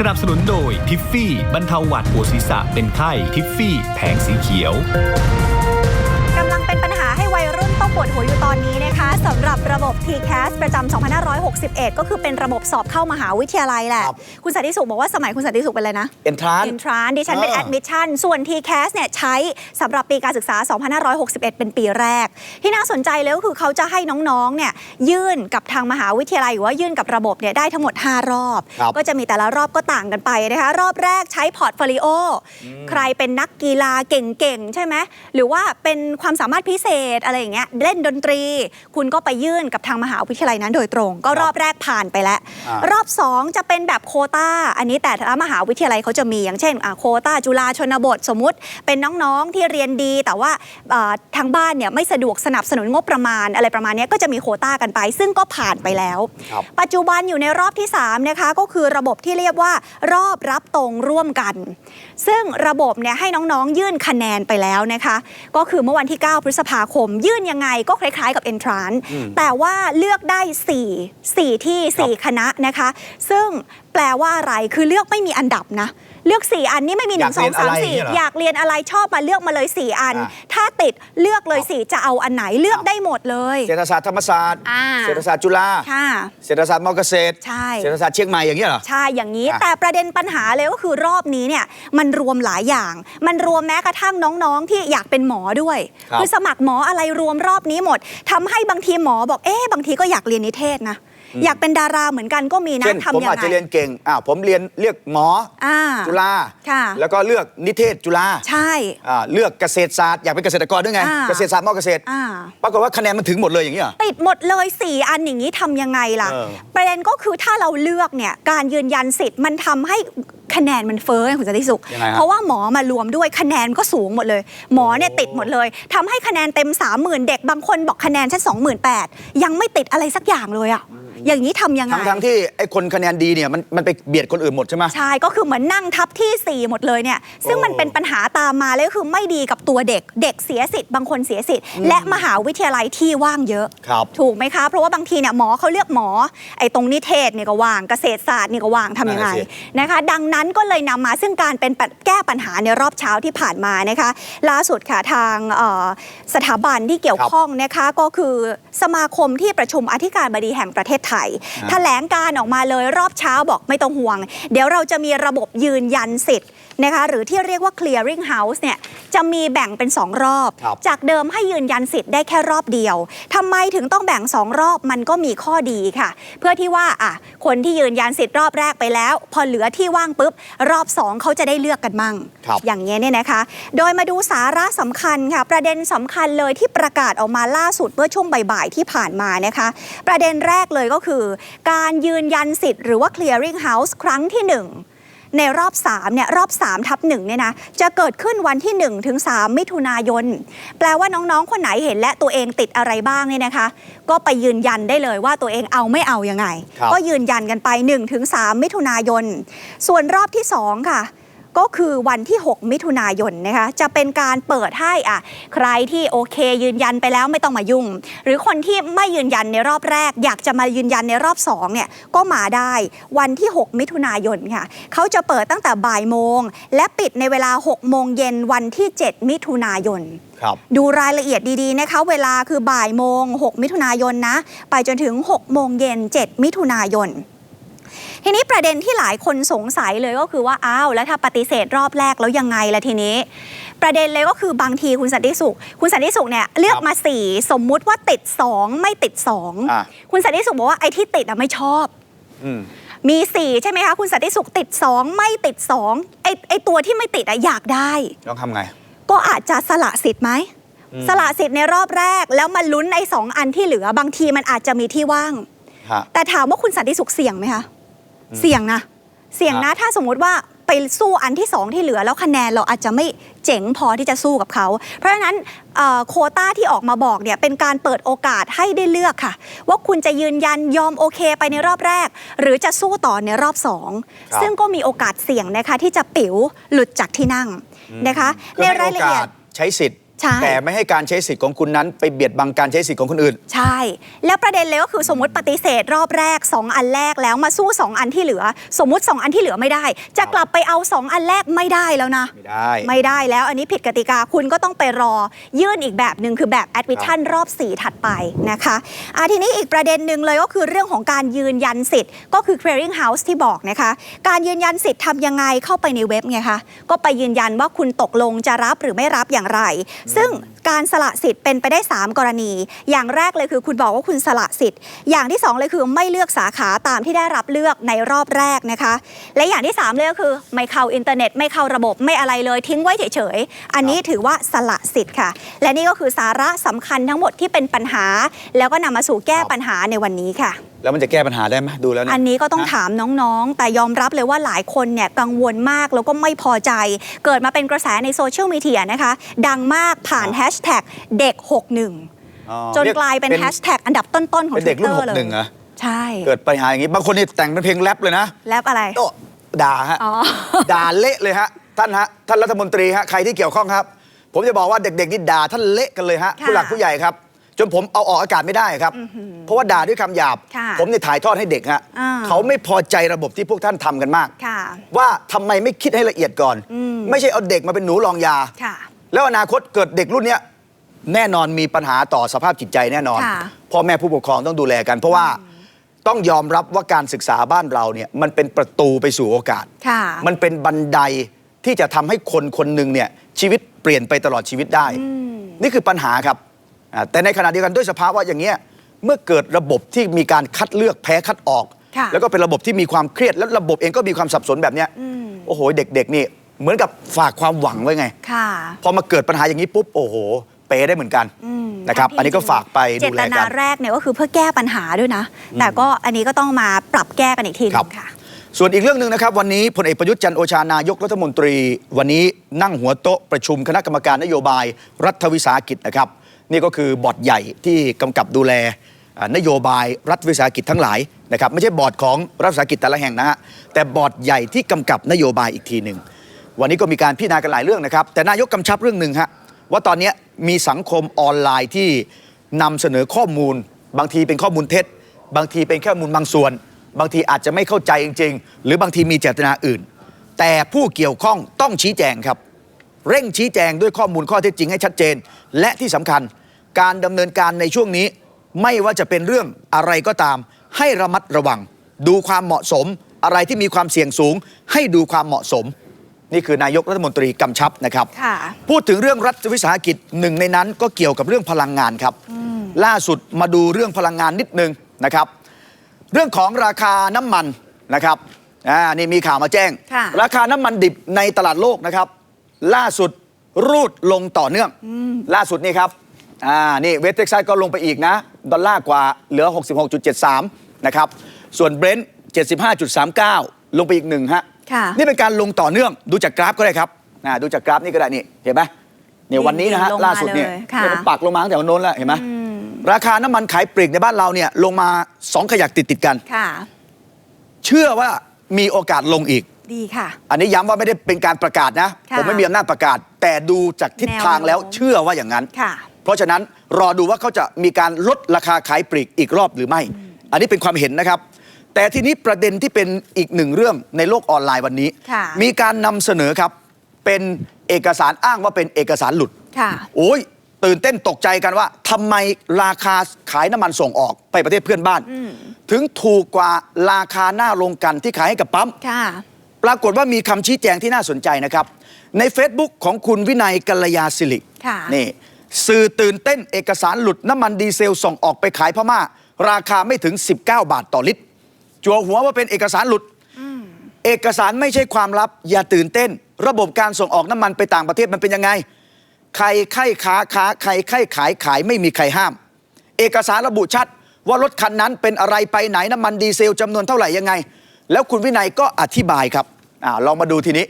สนับสนุนโดยทิฟฟี่บรรเทาหวัดปวดศีรษะเป็นไข้ทิฟฟี่แผงสีเขียว ปวดหัวอยู่ตอนนี้นะคะสำหรับระบบ TCAS ประจำ 2561 ก็คือเป็นระบบสอบเข้ามหาวิทยาลัยแหละ ครับคุณสันติสุขบอกว่าสมัยคุณสันติสุขเป็นอะไรนะเอนทราน Entrance ดิฉันเป็น อ่า Admission ส่วน TCAS เนี่ยใช้สำหรับปีการศึกษา 2561 เป็นปีแรก ที่น่าสนใจเลยก็คือเขาจะให้น้องๆ เนี่ยยื่นกับทางมหาวิทยาลัยหรือว่ายื่นกับระบบเนี่ยได้ทั้งหมด 5 รอบ ครับ ก็จะมีแต่ละรอบก็ต่างกันไปนะคะ รอบแรกใช้พอร์ตโฟลิโอ ใครเป็นนักกีฬาเก่งๆ ใช่ไหม หรือว่าเป็นความสามารถพิเศษอะไรอย่างเงี้ยเล่นดนตรี คุณก็ไปยื่นกับทางมหาวิทยาลัยนั้นโดยตรง ก็รอบแรกผ่านไปแล้วอ่ารอบ 2 จะเป็นแบบโควตาอันนี้แต่ละมหาวิทยาลัยเขาจะมีอย่างเช่นอะโควตาจุฬาชนบทสมมุติ เป็นน้องๆที่เรียนดี แต่ว่าเอ่อทางบ้านเนี่ยไม่สะดวกสนับสนุนงบประมาณ อะไรประมาณเนี้ยก็จะมีโควตากันไป ซึ่งก็ผ่านไปแล้วครับปัจจุบันอยู่ในรอบที่3นะคะก็คือระบบที่เรียกว่ารอบรับตรงร่วมกัน ซึ่งระบบเนี่ยให้น้องๆ ยื่นคะแนนไปแล้วนะคะ ก็คือเมื่อวันที่ 9 พฤษภาคม ยื่นยังไงก็คล้าย ๆ กับ Entrance แต่ว่าเลือกได้ 4 4 ที่ 4 คณะนะคะ ซึ่งแปลว่าอะไรคือเลือกไม่มีอันดับนะ เลือก 4 อันนี่ไม่มีอยาก1 2เรียนอะไร3อย่างเงี้ยเหรอ4อยากเรียนอะไรชอบมาเลือกมาเลย 4 อัน อ่าถ้าติดเลือกเลยครับ4จะเอาอันไหนเลือกครับได้หมดเลย เศรษฐศาสตร์ธรรมศาสตร์ อ่า เศรษฐศาสตร์จุฬา ค่ะ เศรษฐศาสตร์มอเกษตร ใช่ เศรษฐศาสตร์เชียงใหม่อย่างเงี้ยเหรอ ใช่ อย่างนี้ อะแต่ประเด็นปัญหาเลยก็คือรอบนี้เนี่ยมันรวมหลายอย่าง มันรวมแม้กระทั่งน้องๆ ที่อยากเป็นหมอด้วยครับอสมัครหมออะไรรวมรอบนี้หมดทำให้บางทีหมอบอกเอ๊ะบางทีก็อยากเรียนนิเทศนะ อยากเป็นดาราเหมือนกันก็มีนะเช่นผมทำยังอาจไงจะเรียนเก่งอ่าผมเรียนเลือกหมออ่าจุฬาค่ะ แล้วก็เลือกนิเทศจุฬาใช่ อ่าเลือกเกษตรศาสตร์อยากเป็นเกษตรกรด้วยไงอ่า เกษตรศาสตร์มอเกษตร อ่า ปรากฏว่าคะแนนมันถึงหมดเลยอย่างเงี้ยเหรอติดหมดเลย 4 อันอย่างนี้ทำยังไงล่ะ เออ ประเด็นก็คือถ้าเราเลือกเนี่ยการยืนยันสิทธิ์มันทำให้คะแนนมันเฟ้อไงคุณสันติสุข ยังไงฮะเพราะว่าหมอมารวมด้วยคะแนนก็สูงหมดเลย หมอเนี่ยติดหมดเลยทำให้คะแนนเต็ม 30,000 เด็กบางคนบอกคะแนนฉัน28,000 ยังไม่ติดอะไรสักอย่างเลยอะอย่างนี้ทำยังไง ทั้งทั้งที่ไอ้คนคะแนนดีเนี่ยมันมันไปเบียดคนอื่นหมดใช่ไหม ใช่ ก็คือเหมือนนั่งทับที่ 4 หมดเลยเนี่ย ซึ่งมันเป็นปัญหาตามมาเลยก็คือไม่ดีกับตัวเด็ก เด็กเสียสิทธิ์ บางคนเสียสิทธิ์ และมหาวิทยาลัยที่ว่างเยอะ ครับถูกไหมคะ เพราะว่าบางทีเนี่ยหมอเขาเลือกหมอ ไอ้ตรงนิเทศเนี่ยก็ว่าง เกษตรศาสตร์เนี่ยก็ว่างทำยังไงนั่นน่ะสิ นะคะ ดังนั้นก็เลยนำมาซึ่งการเป็นปัญแก้ปัญหาในรอบเช้าที่ผ่านมานะคะ ล่าสุดค่ะทางเอ่อสถาบันที่เกี่ยวข้องนะคะก็คือสมาคมที่ประชุมอธิการบดีแห่งประเทศไทยอ่าแถลงการออกมาเลยรอบเช้าบอกไม่ต้องห่วง เดี๋ยวเราจะมีระบบยืนยันสิทธิ์ นะคะหรือที่เรียกว่า clearing house เนี่ยจะมีแบ่งเป็น 2 รอบ ครับ จากเดิมให้ยืนยันสิทธิ์ได้แค่รอบเดียวทำไมถึงต้องแบ่ง 2 รอบมันก็มีข้อดีค่ะ เพื่อที่ว่าอะคนที่ยืนยันสิทธิ์รอบแรกไปแล้ว พอเหลือที่ว่างปุ๊บ รอบ 2 เขาจะได้เลือกกันมั่ง ครับ อย่างเงี้ยเนี่ยนะคะ โดยมาดูสาระสำคัญค่ะ ประเด็นสำคัญเลยที่ประกาศออกมาล่าสุดเมื่อช่วงบ่ายๆที่ผ่านมานะคะ ประเด็นแรกเลยก็คือ การยืนยันสิทธิ์หรือว่า clearing house ครั้งที่1 ในรอบ3เนี่ยรอบ3ทับ1เนี่ยนะจะเกิดขึ้นวันที่1ถึง3มิถุนายน แปลว่าน้องๆ คนไหนเห็นและตัวเองติดอะไรบ้างเนี่ยนะคะ ก็ไปยืนยันได้เลยว่าตัวเองเอาไม่เอายังไงครับก็ยืนยันกันไป1ถึง3มิถุนายน ส่วนรอบที่ 2 ค่ะ ก็คือวันที่ 6 มิถุนายนนะคะจะเป็นการเปิดให้อะใครที่โอเคยืนยันไปแล้วไม่ต้องมายุ่ง หรือคนที่ไม่ยืนยันในรอบแรก อยากจะมายืนยันในรอบ2เนี่ยก็มาได้วันที่ 6 มิถุนายนค่ะเขาจะเปิดตั้งแต่บ่ายโมง และปิดในเวลา 6 โมงเย็นวันที่ 7 มิถุนายนครับดูรายละเอียดดีๆนะคะ เวลาคือบ่ายโมง 6 มิถุนายนนะ ไปจนถึง 6 โมงเย็น 7 มิถุนายน ทีนี้ประเด็นที่หลายคนสงสัยเลยก็คือว่าอ้าวแล้วถ้าปฏิเสธรอบแรกแล้วยังไงล่ะทีนี้ ประเด็นเลยก็คือบางทีคุณสันติสุข คุณสันติสุขเนี่ยเลือกมา 4 สมมุติว่าติด 2 ไม่ติดอะ2คุณสันติสุขบอกว่าไอ้ที่ติดอะไม่ชอบอืมมี 4 ใช่ไหมคะ คุณสันติสุขติด 2 ไม่ติด2ไอ้ไอ้ตัวที่ไม่ติดอะอยากได้ต้องทำไง ก็อาจจะสละสิทธิ์ไหมอืมสละสิทธิ์ในรอบแรกแล้วมาลุ้นไอ้สองอันที่เหลือบางทีมันอาจจะมีที่ว่างฮะแต่ถามว่าคุณสันติสุขเสี่ยงไหมคะ เสี่ยงนะ เสี่ยงนะ ถ้าสมมุติว่าไปสู้อันที่สองที่เหลือแล้วคะแนนเราอาจจะไม่เจ๋งพอที่จะสู้กับเขา เพราะฉะนั้นเอ่อโควต้าที่ออกมาบอกเนี่ยเป็นการเปิดโอกาสให้ได้เลือกค่ะ ว่าคุณจะยืนยันยอมโอเคไปในรอบแรก หรือจะสู้ต่อในรอบสองครับซึ่งก็มีโอกาสเสี่ยงนะคะที่จะปิ๋วหลุดจากที่นั่งนะคะคือในให้รายโอละเอียกาดสใช้สิทธิ์ ใช่ แต่ไม่ให้การใช้สิทธิ์ของคุณนั้นไปเบียดบังการใช้สิทธิ์ของคนอื่น ใช่ แล้วประเด็นเลยก็คือสมมติปฏิเสธรอบแรก 2 อันแรกแล้วมาสู้ 2 อันที่เหลือ สมมุติ 2 อันที่เหลือไม่ได้ จะกลับไปเอา 2 อันแรกไม่ได้แล้วนะ ไม่ได้ ไม่ได้แล้วอันนี้ผิดกติกาคุณก็ต้องไปรอ ยื่นอีกแบบหนึ่งคือแบบ admission รอบ 4 ถัดไปนะคะอะทีนี้อีกประเด็นหนึ่งเลยก็คือเรื่องของการยืนยันสิทธิ์ ก็คือ clearing house ที่บอกนะคะการยืนยันสิทธิ์ทำยังไงเข้าไปในเว็บไงคะก็ไปยืนยันว่าคุณตกลงจะรับหรือไม่รับอย่างไรซึ่งการสละสิทธิ์เป็นไปได้ 3 กรณี อย่างแรกเลยคือคุณบอกว่าคุณสละสิทธิ์ อย่างที่ 2 เลยคือไม่เลือกสาขาตามที่ได้รับเลือกในรอบแรกนะคะ และอย่างที่3เลยก็คือไม่เข้าอินเทอร์เน็ต ไม่เข้าระบบไม่อะไรเลยทิ้งไว้เฉยๆ อันนี้ถือว่าสละสิทธิ์ค่ะ และนี่ก็คือสาระสำคัญทั้งหมดที่เป็นปัญหา แล้วก็นำมาสู่แก้ปัญหาในวันนี้ค่ะ แล้วมันจะแก้ปัญหาได้ไหมดูแล้วเยอันนี้ก็ต้องะถามน้องๆ แต่ยอมรับเลยว่าหลายคนเนี่ยกังวลมากแล้วก็ไม่พอใจ เกิดมาเป็นกระแสในโซเชียลมีเดียนะคะ ดังมากผ่านแฮชแท็กเด็ก 61 อ๋อจนกลายเป็นแฮชแท็กอันดับต้นๆ ของ เป็นเด็กรุ่น Twitter เลย61เหรอใช่ เกิดปัญหาอย่างนี้ บางคนนี่แต่งเป็นเพลงแรปเลยนะแลบอะไร โอ้ด่าฮะ อ๋อ ด่าเละเลยฮะ ท่านฮะ ท่านรัฐมนตรีฮะ ใครที่เกี่ยวข้องครับ ผมจะบอกว่าเด็กๆนี่ด่าท่านเละกันเลยฮะ ค่ะ ผู้หลักผู้ใหญ่ครับ จนผมเอาออกอากาศไม่ได้ครับ เพราะว่าด่าด้วยคำหยาบ ค่ะผมนี่ถ่ายทอดให้เด็กฮะอ่าเขาไม่พอใจระบบที่พวกท่านทำกันมาก ค่ะว่าทำไมไม่คิดให้ละเอียดก่อน อืม ไม่ใช่เอาเด็กมาเป็นหนูรองยา ค่ะ แล้วอนาคตเกิดเด็กรุ่นเนี้ยแน่นอนมีปัญหาต่อสภาพจิตใจแน่นอน ค่ะ พ่อแม่ผู้ปกครองต้องดูแลกัน เพราะว่าต้องยอมรับว่าการศึกษาบ้านเราเนี่ยมันเป็นประตูไปสู่โอกาส ค่ะ มันเป็นบันไดที่จะทำให้คนคนหนึ่งเนี่ยชีวิตเปลี่ยนไปตลอดชีวิตได้ นี่คือปัญหาครับอ่า แต่ในขณะเดียวกันด้วยสภาวะอย่างเงี้ยเมื่อเกิดระบบที่มีการคัดเลือกแพ้คัดออก ค่ะแล้วก็เป็นระบบที่มีความเครียดแล้วระบบเองก็มีความสับสนแบบเนี้ยโอ้โหเด็ก ๆ นี่เหมือนกับฝากความหวังไว้ไง ค่ะ พอมาเกิดปัญหาอย่างนี้ปุ๊บโอ้โห เปได้เหมือนกันอืมนะครับทั้งที่อันนี้ก็ฝากไปเจดูตแลนากันแรกเนี่ยก็คือเพื่อแก้ปัญหาด้วยนะ แต่ก็อันนี้ก็ต้องมาปรับแก้กันอีกทีหนึครับงค่ะ ส่วนอีกเรื่องหนึ่งนะครับ วันนี้พลเอกประยุทธ์จันทร์โอชานายกรัฐมนตรี วันนี้นั่งหัวโต๊ะประชุมคณะกรรมการนโยบายรัฐวิสาหกิจนะครับ นี่ก็คือบอร์ดใหญ่ที่กำกับดูแลนโยบายรัฐวิสาหกิจทั้งหลายนะครับไม่ใช่บอร์ดของรัฐวิสาหกิจแต่ละแห่งนะฮะแต่บอร์ดใหญ่ที่กำกับนโยบายอีกทีหนึ่งวันนี้ก็มีการพิจารณากันหลายเรื่องนะครับ แต่นายกกำชับเรื่องหนึ่งฮะว่าตอนนี้มีสังคมออนไลน์ที่นำเสนอข้อมูล บางทีเป็นข้อมูลเท็จ บางทีเป็นข้อมูลบางส่วน บางทีอาจจะไม่เข้าใจจริง ๆ หรือบางทีมีเจตนาอื่น แต่ผู้เกี่ยวข้องต้องชี้แจงครับ เร่งชี้แจงด้วยข้อมูลข้อเท็จจริงให้ชัดเจน และที่สำคัญ การดำเนินการในช่วงนี้ ไม่ว่าจะเป็นเรื่องอะไรก็ตาม ให้ระมัดระวัง ดูความเหมาะสม อะไรที่มีความเสี่ยงสูง ให้ดูความเหมาะสม นี่คือนายกรัฐมนตรีกำชับนะครับค่ะพูดถึงเรื่องรัฐวิสาหกิจหนึ่งในนั้นก็เกี่ยวกับเรื่องพลังงานครับ ล่าสุดมาดูเรื่องพลังงานนิดนึงนะครับ เรื่องของราคาน้ำมันนะครับอ่านี่มีข่าวมาแจ้งค่ะราคาน้ำมันดิบในตลาดโลกนะครับ ล่าสุดรูดลงต่อเนื่อง ล่าสุดนี่ครับ อ่า นี่เวสเท็กซัสก็ลงไปอีกนะ ดอลลาร์กว่าเหลือ 66.73 นะครับ ส่วนเบรนท์75.39 ลงไปอีกหนึ่งฮะค่ะนี่เป็นการลงต่อเนื่องดูจากกราฟก็ได้ครับอ่าดูจากกราฟนี่ก็ได้นี่ เห็นไหมเนี่ยวันนี้นะฮะลงมาล่าสุดเนี่ยเลยค่ะเนี่ยมันปักลงมาตั้งแต่วันโน้นแล้วเห็นไหมราคาน้ำมันขายปลีกในบ้านเราเนี่ยลงมาสองขยักติดติดๆกันค่ะเชื่อว่ามีโอกาสลงอีก ดีค่ะ อันนี้ย้ำว่าไม่ได้เป็นการประกาศนะ ค่ะผมไม่มีอำนาจประกาศ แต่ดูจากทิศทางแล้วแนวโน้ม เชื่อว่าอย่างนั้น ค่ะ เพราะฉะนั้นรอดูว่าเขาจะมีการลดราคาขายปลีกอีกรอบหรือไม่ อันนี้เป็นความเห็นนะครับ แต่ทีนี้ประเด็นที่เป็นอีกหนึ่งเรื่องในโลกออนไลน์วันนี้ ค่ะ มีการนำเสนอครับ เป็นเอกสารอ้างว่าเป็นเอกสารหลุด ค่ะ โอ้ยตื่นเต้นตกใจกันว่าทำไมราคาขายน้ำมันส่งออกไปประเทศเพื่อนบ้าน ถึงถูกกว่าราคาหน้าโรงกลันที่ขายให้กับปั๊ม ค่ะ ปรากฏว่ามีคำชี้แจงที่น่าสนใจนะครับ ใน Facebook ของคุณวินัยกัลยาสิริค่ะนี่สื่อตื่นเต้นเอกสารหลุดน้ำมันดีเซลส่งออกไปขายพม่า ราคาไม่ถึง 19 บาทต่อลิตร จัวหัวว่าเป็นเอกสารหลุด เอกสารไม่ใช่ความลับ อย่าตื่นเต้น ระบบการส่งออกน้ำมันไปต่างประเทศมันเป็นยังไง ใครใครค้าค้าใครใครขายขายไม่มีใครห้าม เอกสารระบุชัดว่ารถคันนั้นเป็นอะไรไปไหนน้ำมันดีเซลจำนวนเท่าไหร่ยังไง แล้วคุณวินัยก็อธิบายครับ อ่าลองมาดูทีนี้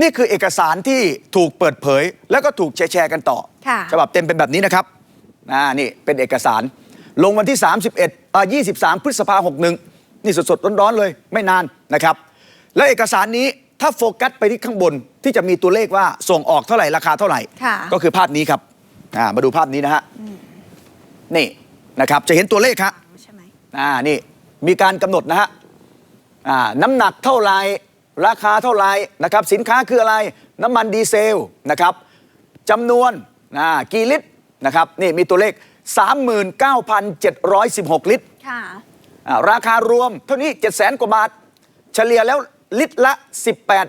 นี่คือเอกสารที่ถูกเปิดเผย แล้วก็ถูกแชร์ๆกันต่อ ค่ะ ฉบับเต็มเป็นแบบนี้นะครับอ่านี่เป็นเอกสาร ลงวันที่ 31เอ่อ23 พฤษภา61 นี่สดๆร้อนๆเลยไม่นานนะครับ แล้วเอกสารนี้ถ้าโฟกัสไปที่ข้างบนที่จะมีตัวเลขว่าส่งออกเท่าไหร่ราคาเท่าไหร่ ค่ะ ก็คือภาพนี้ครับอ่ามาดูภาพนี้นะฮะนี่นะครับจะเห็นตัวเลขฮะ ใช่ไหม อ่านี่มีการกำหนดนะฮะอ่าน้ำหนักเท่าไหร ราคาเท่าไหรนะครับสินค้าคืออะไรน้ำมันดีเซลนะครับจำนวนอ่ากี่ลิตรนะครับนี่มีตัวเลข 39,716 ลิตรค่ะ อ่าราคารวมเท่านี้ 7 0 0 0 0 0 กว่าบาท เฉลี่ยแล้วลิตรละ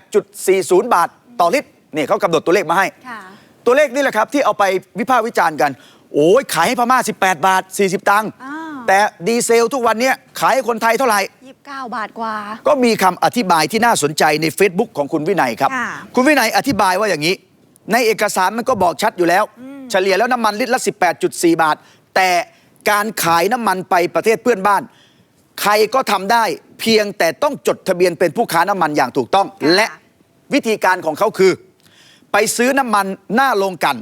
18.40 บาท ต่อลิตรนี่เขากำหนดตัวเลขมาให้ ค่ะ ตัวเลขนี่แหละครับที่เอาไปวิพากษ์วิจารณ์กัน โอ้ยขายให้พม่า 18 บาท 40 ตังค์อ้าว แต่ดีเซลทุกวันเนี้ยขายให้คนไทยเท่าไหร่ ยี่สิบเก้าบาทกว่า ก็มีคำอธิบายที่น่าสนใจใน Facebook ของคุณวินัยครับ ค่ะ คุณวินัยอธิบายว่าอย่างนี้ ในเอกสารมันก็บอกชัดอยู่แล้ว เฉลี่ยแล้วน้ำมันลิตรละ 18.4 บาท แต่การขายน้ำมันไปประเทศเพื่อนบ้าน ใครก็ทำได้เพียงแต่ต้องจดทะเบียนเป็นผู้ค้าน้ำมันอย่างถูกต้องค่ะและวิธีการของเขาคือ ไปซื้อน้ำมันหน้าโรงกลัน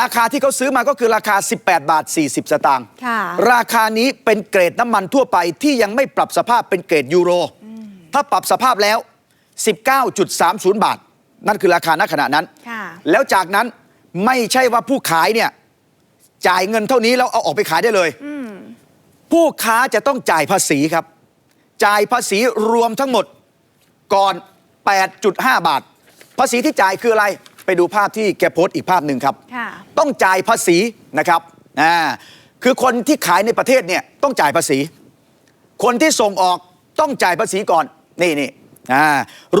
ราคาที่เขาซื้อมาก็คือราคา 18 บาท 40 สตางค์ค่ะ ราคานี้เป็นเกรดน้ำมันทั่วไปที่ยังไม่ปรับสภาพเป็นเกรดยูโร ถ้าปรับสภาพแล้ว 19.30 บาท นั่นคือราคาณขณะนั้น ค่ะ แล้วจากนั้นไม่ใช่ว่าผู้ขายเนี่ยจ่ายเงินเท่านี้แล้วเอาออกไปขายได้เลย ผู้ค้าจะต้องจ่ายภาษีครับ จ่ายภาษีรวมทั้งหมดก่อน 8.5 บาท ภาษีที่จ่ายคืออะไร ไปดูภาพที่แกโพสต์อีกภาพหนึ่งครับ ค่ะ ต้องจ่ายภาษีนะครับอ่าคือคนที่ขายในประเทศเนี่ยต้องจ่ายภาษี คนที่ส่งออกต้องจ่ายภาษีก่อนนี่นี่อ่า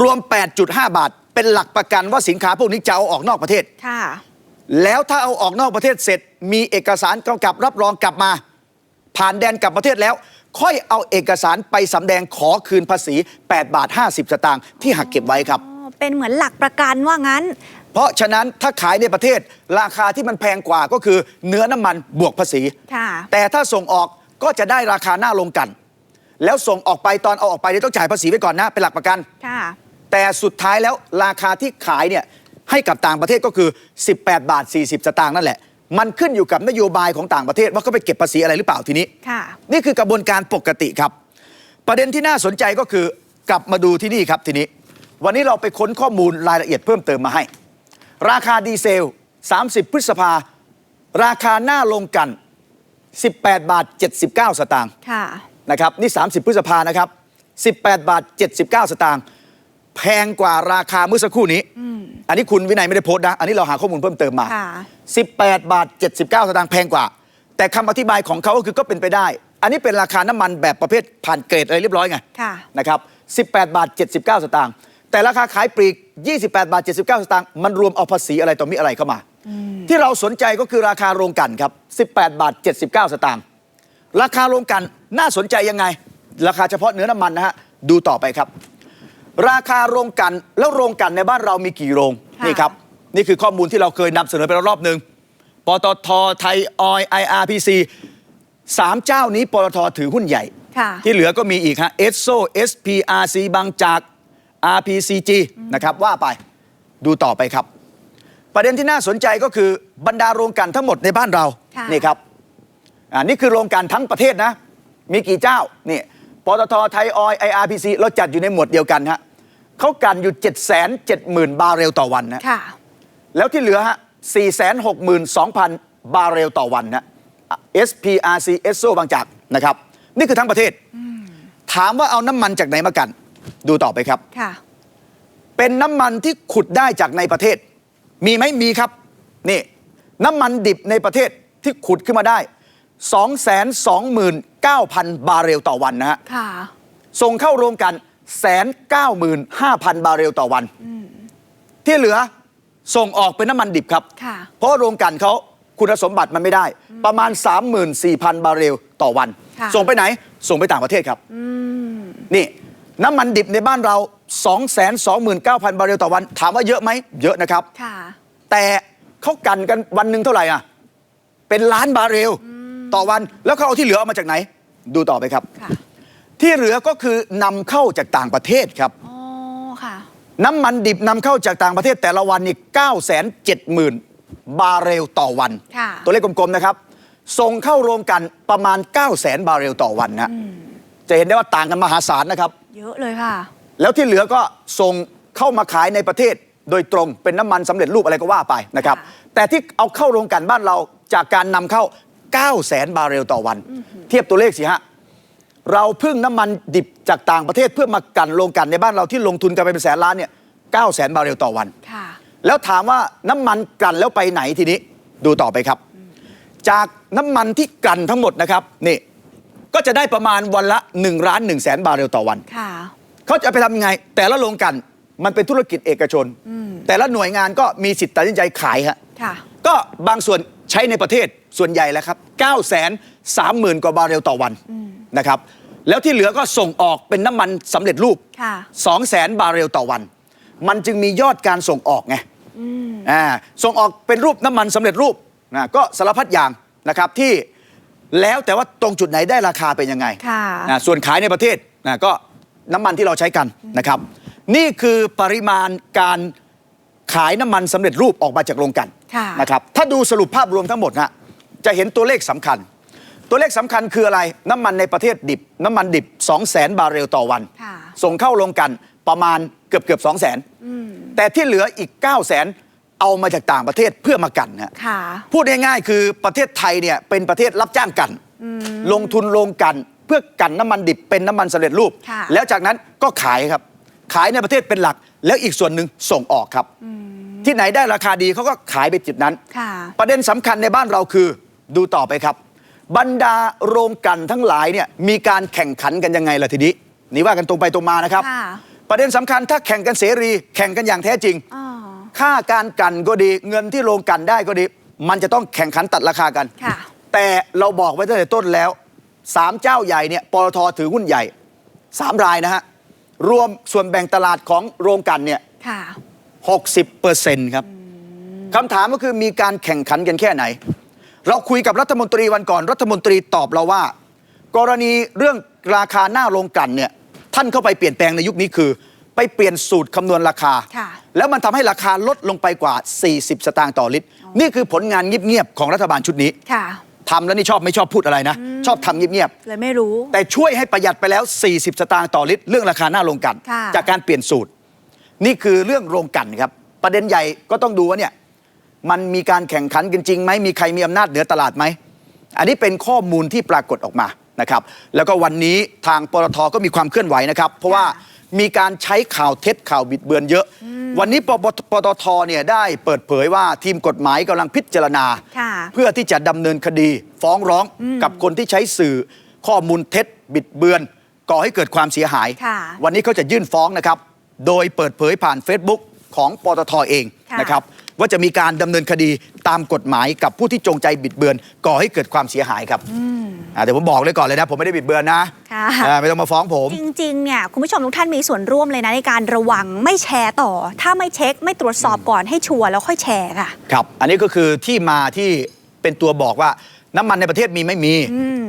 รวม 8.5 บาท เป็นหลักประกันว่าสินค้าพวกนี้จะเอาออกนอกประเทศค่ะแล้วถ้าเอาออกนอกประเทศเสร็จ มีเอกสารกำกับรับรองกลับมา ผ่านแดนกลับประเทศแล้ว ค่อยเอาเอกสารไปสำแดงขอคืนภาษี 8 บาท 50 สตางค์ที่หักเก็บไว้ครับอ๋อเป็นเหมือนหลักประกันว่างั้น เพราะฉะนั้นถ้าขายในประเทศราคาที่มันแพงกว่าก็คือเนื้อน้ำมันบวกภาษี ค่ะ แต่ถ้าส่งออกก็จะได้ราคาหน้าลงกัน แล้วส่งออกไปตอนเอาออกไปเนี่ยต้องจ่ายภาษีไว้ก่อนนะ เป็นหลักประกัน ค่ะ แต่สุดท้ายแล้วราคาที่ขายเนี่ยให้กับต่างประเทศก็คือ 18 บาท 40 สตางค์นั่นแหละ มันขึ้นอยู่กับนโยบายของต่างประเทศว่าเขาไปเก็บภาษีอะไรหรือเปล่าทีนี้ ค่ะ นี่คือกระบวนการปกติครับ ประเด็นที่น่าสนใจก็คือกลับมาดูที่นี่ครับทีนี้ วันนี้เราไปค้นข้อมูลรายละเอียดเพิ่มเติมมาให้ ราคาดีเซล 30 พฤษภา ราคาหน้าลงกัน 18 บาท 79 สตางค์ค่ะนะครับ นี่ 30 พฤษภานะครับ 18 บาท 79 สตางค์แพงกว่าราคาเมื่อสักครู่นี้ อันนี้คุณวินัยไม่ได้โพสต์นะ อันนี้เราหาข้อมูลเพิ่มเติมมาค่ะ18 บาท 79 สตางค์แพงกว่า แต่คำอธิบายของเขาก็คือก็เป็นไปได้ อันนี้เป็นราคาน้ำมันแบบประเภทผ่านเกรดอะไรเรียบร้อยไงค่ะนะครับ 18 บาท 79 สตางค์ แต่ราคาขายปลีก 28 บาท 79 สตางค์มันรวมเอาภาษีอะไรต่อมีอะไรเข้ามา ที่เราสนใจก็คือราคาโรงกลั่นครับ 18 บาท 79 สตางค์ราคาโรงกลั่นน่าสนใจยังไง ราคาเฉพาะเนื้อน้ำมันนะฮะดูต่อไปครับ ราคาโรงกลั่นแล้วโรงกลั่นในบ้านเรามีกี่โรงค่ะ นี่ครับ นี่คือข้อมูลที่เราเคยนำเสนอไปแล้วรอบหนึ่งปตทไทยออย IRPC สามเจ้านี้ปตทถือหุ้นใหญ่ ค่ะ ที่เหลือก็มีอีกฮะ e s s o SPRC บางจาก RPCG นะครับว่าไปดูต่อไปครับ ประเด็นที่น่าสนใจก็คือบรรดาโรงกลันทั้งหมดในบ้านเราค่ะ นี่ครับอ่านี่คือโรงกลันทั้งประเทศนะ มีกี่เจ้านี่ปตทไทยออย IRPC เราจัดอยู่ในหมวดเดียวกันฮะเขากันอยู่ 7 7 0 0 0 0 บาร์เรลต่อวันนะ ค่ะ แล้วที่เหลือฮะ 462,000 บาร์เรลต่อวันนะ SPRC ESSO บางจากนะครับ นี่คือทั้งประเทศ ถามว่าเอาน้ำมันจากไหนมากัน ดูต่อไปครับ ค่ะ เป็นน้ำมันที่ขุดได้จากในประเทศ มีไหมมีครับ นี่ น้ำมันดิบในประเทศที่ขุดขึ้นมาได้ 229,000 บาร์เรลต่อวันนะฮะ ค่ะ ส่งเข้าโรงกันแสนเก้าหมื่นห้าพันบาร์เรลต่อวัน ที่เหลือส่งออกเป็นน้ำมันดิบครับ ค่ะ เพราะโรงกลันเขาคุณสมบัติมันไม่ได้ ประมาณ 34,000 บาร์เรลต่อวัน ค่ะ ส่งไปไหน ส่งไปต่างประเทศครับ นี่ น้ำมันดิบในบ้านเรา 229,000 บาร์เรลต่อวัน ถามว่าเยอะไหม เยอะนะครับ ค่ะ แต่เขากันกันวันหนึ่งเท่าไหร่อะ เป็นล้านบาร์เรลต่อวัน แล้วเขาเอาที่เหลือเอามาจากไหน ดูต่อไปครับ ค่ะ ที่เหลือก็คือนำเข้าจากต่างประเทศครับ อ๋อ ค่ะ น้ำมันดิบนำเข้าจากต่างประเทศแต่ละวันนี่9 7 0 0 0 0 บาร์เรลต่อวัน ค่ะ ตัวเลขกลมๆนะครับ ส่งเข้าโรงกันประมาณ 9 0 0 0 0 0 บาร์เรลต่อวันนะ จะเห็นได้ว่าต่างกันมหาศาลนะครับ เยอะเลยค่ะ แล้วที่เหลือก็ส่งเข้ามาขายในประเทศโดยตรงเป็นน้ำมันสำเร็จรูปอะไรก็ว่าไปนะครับค่ะแต่ที่เอาเข้าโรงกลันบ้านเราจากการนำเข้า 9 0 0แสนบาร์เรลต่อวัน เทียบตัวเลขสิฮะ เราพึ่งน้ำมันดิบจากต่างประเทศเพื่อมากลั่นโรงกลันในบ้านเราที่ลงทุนกันไปเป็นแสนล้านเนี่ย9แสนบาร์เรลต่อวัน ค่ะ แล้วถามว่าน้ำมันกลั่นแล้วไปไหนทีนี้ดูต่อไปครับ จากน้ำมันที่กลั่นทั้งหมดนะครับนี่ ก็จะได้ประมาณวันละ1ล้าน1แสนบาร์เรลต่อวัน ค่ะ เขาจะไปทำยังไง แต่ละโรงกลันมันเป็นธุรกิจเอกชนแต่ละหน่วยงานก็มีสิทธิ์ตัดสินใจขายฮะ ค่ะ ก็บางส่วนใช้ในประเทศส่วนใหญ่แล้วครับ 9 3 0 0 0 0 กว่าบาร์เรลต่อวันนะครับ แล้วที่เหลือก็ส่งออกเป็นน้ำมันสำเร็จรูป ค่ะ 2 0 0 0 0 0 บาร์เรลต่อวัน มันจึงมียอดการส่งออกไงอ่าส่งออกเป็นรูปน้ำมันสำเร็จรูปนะก็สารพัดอย่างนะครับที่ แล้วแต่ว่าตรงจุดไหนได้ราคาเป็นยังไงค่ะนะส่วนขายในประเทศนะก็น้ำมันที่เราใช้กันนะครับ นี่คือปริมาณการขายน้ำมันสำเร็จรูปออกมาจากโรงกลันค่ะ นะครับถ้าดูสรุปภาพรวมทั้งหมดนะจะเห็นตัวเลขสำคัญ ตัวเลขสำคัญคืออะไร น้ำมันในประเทศดิบ น้ำมันดิบ 2 0 0แสนบาร์เรลต่อวัน ค่ะ ส่งเข้าโรงกลันประมาณเกือบเกือบ2 0 0แสนแต่ที่เหลืออีก 9 0 0แสน เอามาจากต่างประเทศเพื่อมากันนะค่ะ พูดง่ายๆ คือประเทศไทยเนี่ยเป็นประเทศรับจ้างกัน ลงทุนโรงกันเพื่อกันน้ำมันดิบเป็นน้ำมันสำเร็จรูป ค่ะ แล้วจากนั้นก็ขายครับ ขายในประเทศเป็นหลัก แล้วอีกส่วนหนึ่งส่งออกครับ ที่ไหนได้ราคาดีเขาก็ขายไปจุดนั้น ค่ะ ประเด็นสำคัญในบ้านเราคือดูต่อไปครับ บรรดาโรงกลันทั้งหลายเนี่ยมีการแข่งขันกันยังไงล่ะทีนี้นี่ว่ากันตรงไปตรงมานะครับ ค่ะประเด็นสำคัญถ้าแข่งกันเสรี แข่งกันอย่างแท้จริงอ๋อ ค่าการกลันก็ดี เงินที่โรงกลันได้ก็ดี มันจะต้องแข่งขันตัดราคากัน ค่ะ แต่เราบอกไว้ตั้งแต่ต้นแล้วสามเจ้าใหญ่เนี่ยปตทถือหุ้นใหญ่สามรายนะฮะ รวมส่วนแบ่งตลาดของโรงกลันเนี่ย ค่ะ 60เปอร์เซ็นต์ครับคำถามก็คือมีการแข่งขันกันแค่ไหน เราคุยกับรัฐมนตรีวันก่อนรัฐมนตรีตอบเราว่า กรณีเรื่องราคาหน้าโรงกลั่นเนี่ยท่านเข้าไปเปลี่ยนแปลงในยุคนี้คือไป เปลี่ยนสูตรคำนวณราคา ค่ะแล้วมันทำให้ราคาลดลงไปกว่า 40 สตางค์ต่อลิตร นี่คือผลงานเงียบๆของรัฐบาลชุดนี้ค่ะ ทำแล้วนี่ชอบไม่ชอบพูดอะไรนะ ชอบทำเงียบเลยไม่รู้ๆแต่ช่วยให้ประหยัดไปแล้ว 40 สตางค์ต่อลิตร เรื่องราคาหน้าโรงกลั่นค่ะ จากการเปลี่ยนสูตร นี่คือเรื่องโรงกลั่นครับ ประเด็นใหญ่ก็ต้องดูว่าเนี่ยมันมีการแข่งขันกันจริงไหมมีใครมีอำนาจเหนือตลาดไหม อันนี้เป็นข้อมูลที่ปรากฏออกมานะครับ แล้วก็วันนี้ทางปตทก็มีความเคลื่อนไหวนะครับ เพราะว่า มีการใช้ข่าวเท็จข่าวบิดเบือนเยอะ วันนี้ปปปตทเนี่ยได้เปิดเผยว่าทีมกฎหมายกำลังพิจารณาค่ะเพื่อที่จะดำเนินคดีฟ้องร้องกับคนที่ใช้สื่อข้อมูลเท็จบิดเบือน ก่อให้เกิดความเสียหายค่ะวันนี้เขาจะยื่นฟ้องนะครับ โดยเปิดเผยผ่าน Facebook ของปตทเองค่ะนะครับ ว่าจะมีการดำเนินคดีตามกฎหมายกับผู้ที่จงใจบิดเบือน ก่อให้เกิดความเสียหายครับอ่าเดี๋ยวผมบอกเลยก่อนเลยนะ ผมไม่ได้บิดเบือนนะค่ะ อ่าไม่ต้องมาฟ้องผม จริงๆ เนี่ย คุณผู้ชมทุกท่านมีส่วนร่วมเลยนะ ในการระวังไม่แชร์ต่อ ถ้าไม่เช็คไม่ตรวจสอบก่อนให้ชัวร์แล้วค่อยแชร์ค่ะ ครับ อันนี้ก็คือที่มาที่เป็นตัวบอกว่า น้ำมันในประเทศมีไม่มี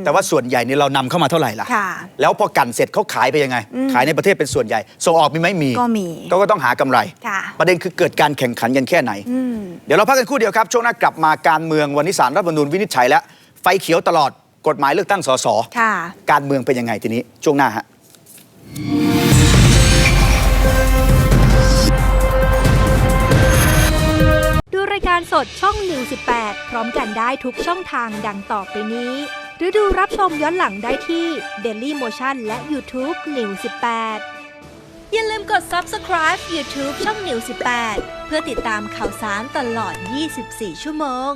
แต่ว่าส่วนใหญ่นี่เรานำเข้ามาเท่าไหร่ล่ะ ค่ะแล้วพอกันเสร็จเขาขายไปยังไง ขายในประเทศเป็นส่วนใหญ่ ส่งออกมีไหมมีก็มีก็ก็ต้องหากำไร ค่ะ ประเด็นคือเกิดการแข่งขันกันแค่ไหน เดี๋ยวเราพักกันครู่เดียวครับ ช่วงหน้ากลับมาการเมืองวันนี้ศาลรัฐธรรมนูญวินิจฉัยแล้ว ไฟเขียวตลอดกฎหมายเลือกตั้งสสค่ะ การเมืองเป็นยังไงทีนี้ช่วงหน้าฮะดู รายการสดช่อง 118 พร้อมกันได้ทุกช่องทางดังต่อไปนี้ หรือดูรับชมย้อนหลังได้ที่ Daily Motion และ YouTube 118 อย่าลืมกด Subscribe YouTube ช่อง 118 เพื่อติดตามข่าวสารตลอด 24 ชั่วโมง